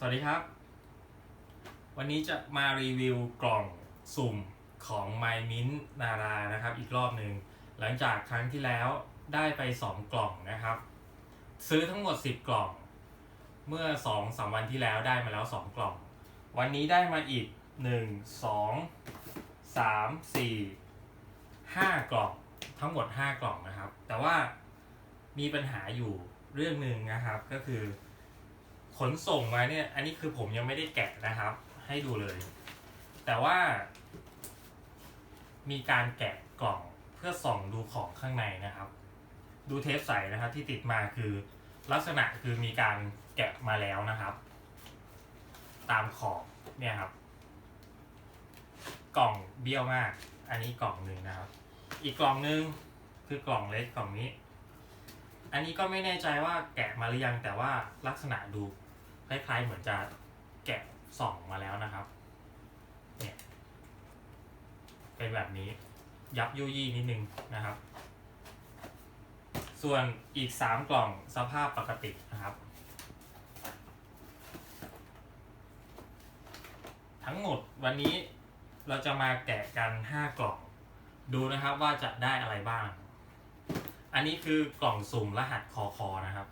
สวัสดีครับ วันนี้จะมารีวิวกล่องสุ่มของ My Mint นารานะครับ อีกรอบหนึ่งหลังจากครั้งที่แล้วได้ไป 2 กล่องนะครับ ซื้อทั้งหมด 10 กล่อง เมื่อ2 3วันที่แล้วได้มาแล้ว 2 กล่อง วันนี้ได้มาอีก 1 2 3 4 5 กล่องทั้งหมด 5 กล่องนะครับ แต่ว่ามีปัญหาอยู่เรื่องหนึ่งนะครับก็คือ ขนส่งมาเนี่ย อันนี้คือผมยังไม่ได้แกะนะครับ ให้ดูเลย แต่ว่า มีการแกะกล่องเพื่อส่องดูของข้างในนะครับ ดูเทปใสนะครับ ที่ติดมาคือลักษณะคือมีการแกะมาแล้วนะครับ ตามขอบเนี่ยครับ กล่องเบี้ยวมาก อันนี้กล่องหนึ่งนะครับ อีกกล่องหนึ่งคือกล่องเล็กกล่องนี้ อันนี้ก็ไม่แน่ใจว่าแกะมาหรือยังแต่ว่าลักษณะดู คล้ายๆเหมือนจะแกะส่องมาแล้วนะครับ เนี่ย เป็นแบบนี้ ยับยุยี่นิดนึงนะครับ ส่วนอีกสามกล่องสภาพปกตินะครับ ทั้งหมดวันนี้เราจะมาแกะกันห้ากล่อง ดูนะครับว่าจะได้อะไรบ้าง อันนี้คือกล่องสุ่มรหัสคอคอนะครับ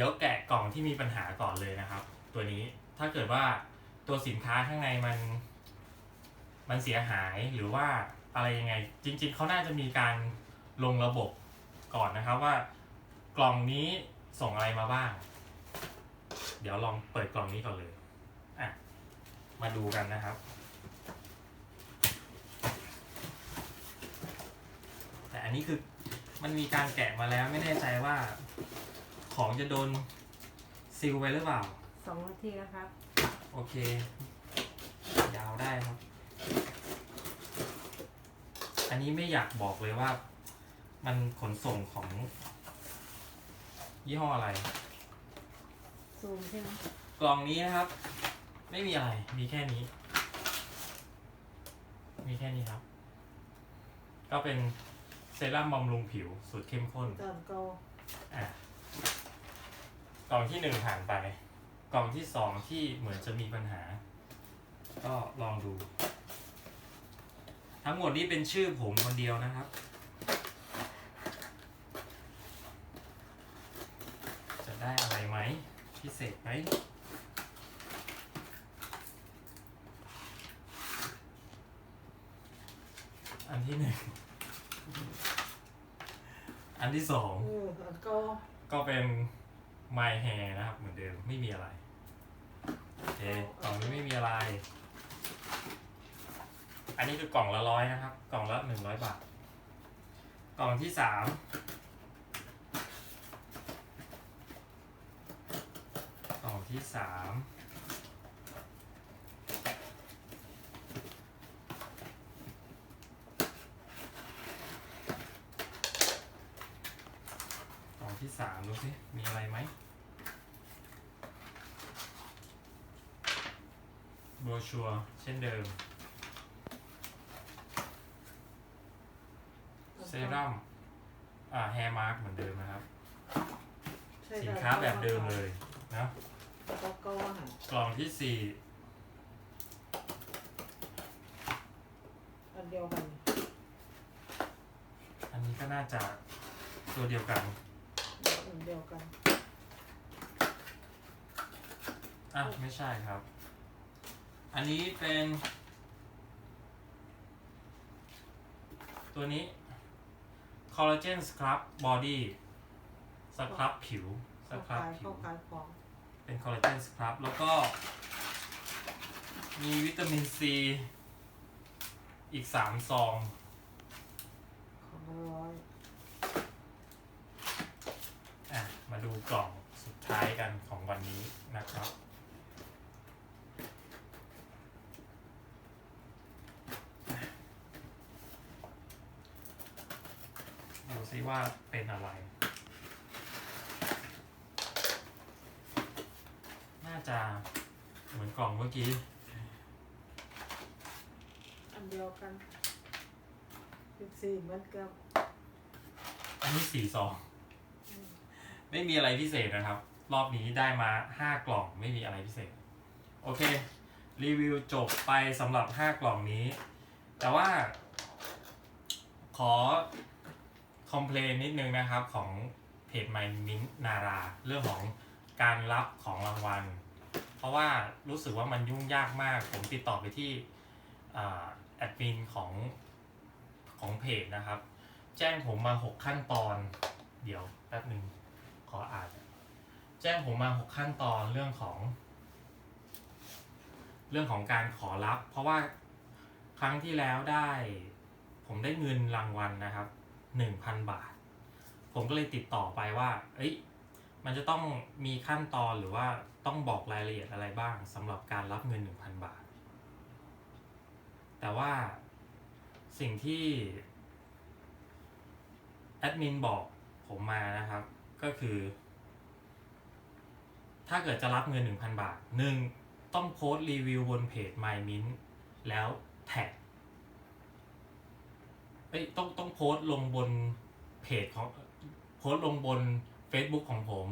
ดี๋ยวแกะกล่องที่มีปัญหาก่อนเลยนะครับ ตัวนี้ถ้าเกิดว่าตัวสินค้าข้างในมัน มันเสียหายหรือว่าอะไรยังไง จริง ๆเขาน่าจะมีการลงระบบก่อนนะครับว่ากล่องนี้ส่งอะไรมาบ้าง เดี๋ยวลองเปิดกล่องนี้ก่อนเลยอะมาดูกันนะครับแต่อันนี้คือมันมีการแกะมาแล้วไม่แน่ใจว่า ของจะโดนซีลไว้หรือเปล่า สองนาทีนะครับ โอเค ยาวได้ครับ อันนี้ไม่อยากบอกเลยว่า มันขนส่งของ ยี่ห้ออะไร ซูมใช่ไหมกล่องนี้นะครับ ไม่มีอะไร มีแค่นี้ มีแค่นี้ครับ ก็เป็นเซรั่มบำรุงผิวสูตรเข้มข้นตอนโก อะ กล่องที่หนึ่งผ่านไป กล่องที่สองที่เหมือนจะมีปัญหา ก็ลองดู ทั้งหมดนี้เป็นชื่อผมคนเดียวนะครับ จะได้อะไรไหมพิเศษไหมอันที่หนึ่ง อันที่สองเออตอนโกก็เป็น My Hair นะครับ เหมือนเดิมไม่มีอะไรโอเคกล่องนี้ไม่มีอะไร อันนี้คือกล่องละร้อยนะครับ กล่องละหนึ่งร้อยบาท กล่องที่สามกล่องที่สาม กล่องที่สาม ดูสิมีอะไรไหมโบรชัวร์เช่นเดิม เซรั่มอ่าแฮร์มาร์กเหมือนเดิมนะครับใช่สินค้าแบบเดิมเลยนะตอนโกค่ะกล่องที่สี่อันเดียวกัน อันนี้ก็น่าจะตัวเดียวกันอัน เดียวกัน อะ ไม่ใช่ครับ อันนี้เป็น ตัวนี้ collagen scrub body สครับผิวสเข้าครับกายผิเข้าวกายของเป็นคอลลาเจนสครับ แล้วก็ มีวิตามินซี อีกสามซองของร้อย อะ มาดู กล่องสุดท้ายกันของวันนี้นะครับ ดูซิว่าเป็นอะไร น่าจะเหมือนกล่องเมื่อกี้ อันเดียวกันสิบสี่เหมือนกับอันนี้สี่ซอง ไม่มีอะไรพิเศษนะครับ รอบนี้ได้มา 5 กล่องไม่มีอะไรพิเศษ โอเค รีวิวจบไปสำหรับ 5 กล่องนี้ แต่ว่า ขอคอมเพลนนิดนึงนะครับของเพจ My Mint นารา เรื่องของการรับของรางวัล เพราะว่ารู้สึกว่ามันยุ่งยากมาก ผมติดต่อไปที่อแอดมินของของเพจนะครับ แจ้งผมมา 6 ขั้นตอน เดี๋ยวแป๊บหนึ่ง ขออ่านแจ้งผมมา6ขั้นตอนเรื่องของ เรื่องของการขอรับ เพราะว่าครั้งที่แล้วได้ ผมได้เงินรางวัลนะครับ1,000บาท ผมก็เลยติดต่อไปว่า เอ้ย มันจะต้องมีขั้นตอนหรือว่าต้องบอกรายละเอียดอะไรบ้างสำหรับการรับเงิน1,000บาท แต่ว่าสิ่งที่แอดมินบอกผมมานะครับ ก็คือ ถ้าเกิดจะรับเงิน 1,000 บาทหนึ่งต้องโพสต์รีวิวบนเพจ MyMint แล้วแท็กเอ้ยต้องต้องโพสต์ลงบนเพจของโพสต์ลงบน Facebook ของผม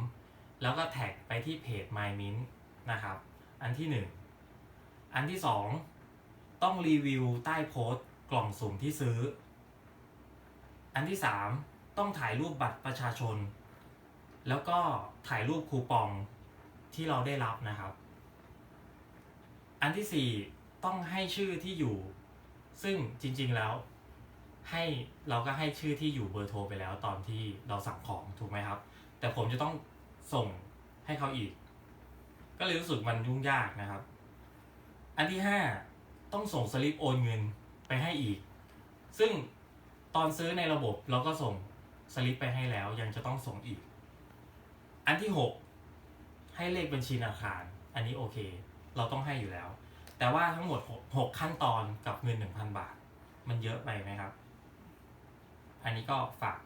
แล้วก็แท็กไปที่เพจ MyMint นะครับ อันที่หนึ่งอันที่สองต้องรีวิวใต้โพสต์กล่องสุ่มที่ซื้อ อันที่สามต้องถ่ายรูปบัตรประชาชน แล้วก็ถ่ายรูปคูปองที่เราได้รับนะครับ อันที่สี่ต้องให้ชื่อที่อยู่ ซึ่งจริงๆแล้ว ให้เราก็ให้ชื่อที่อยู่เบอร์โทรไปแล้วตอนที่เราสั่งของถูกไหมครับ แต่ผมจะต้องส่งให้เขาอีก ก็เลยรู้สึกมันยุ่งยากนะครับ อันที่ห้าต้องส่งสลิปโอนเงินไปให้อีก ซึ่งตอนซื้อในระบบเราก็ส่งสลิปไปให้แล้วยังจะต้องส่งอีก อันที่หกให้เลขบัญชีธนาคาร อันนี้โอเค เราต้องให้อยู่แล้ว แต่ว่าทั้งหมดหกขั้นตอนกับเงินหนึ่งพันบาท มันเยอะไปไหมครับ อันนี้ก็ฝาก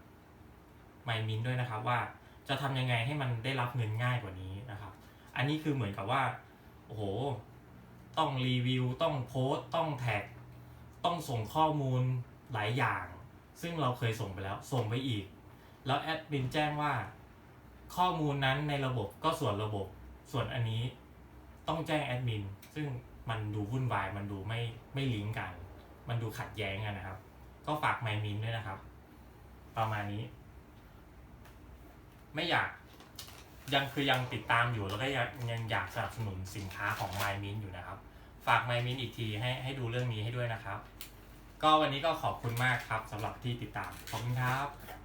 ไมมินด้วยนะครับว่าจะทำยังไงให้มันได้รับเงินง่ายกว่านี้นะครับ อันนี้คือเหมือนกับว่า โอ้โห ต้องรีวิว ต้องโพสต์ ต้องแท็ก ต้องส่งข้อมูลหลายอย่าง ซึ่งเราเคยส่งไปแล้ว ส่งไปอีก แล้วแอดมินแจ้งว่า ข้อมูลนั้นในระบบก็ส่วนระบบ ส่วนอันนี้ต้องแจ้งแอดมิน ซึ่งมันดูวุ่นวาย มันดูไม่ไม่ลิงก์กัน มันดูขัดแย้งกันนะครับ ก็ฝากไมมินด้วยนะครับ ประมาณนี้ ไม่อยากยังคือยังติดตามอยู่แล้วก็ยังยังอยากสนับสนุนสินค้าของ My Mint อยู่นะครับ ฝาก My Mint อีกทีให้ให้ดูเรื่องนี้ให้ด้วยนะครับ ก็วันนี้ก็ขอบคุณมากครับสำหรับที่ติดตาม ขอบคุณครับ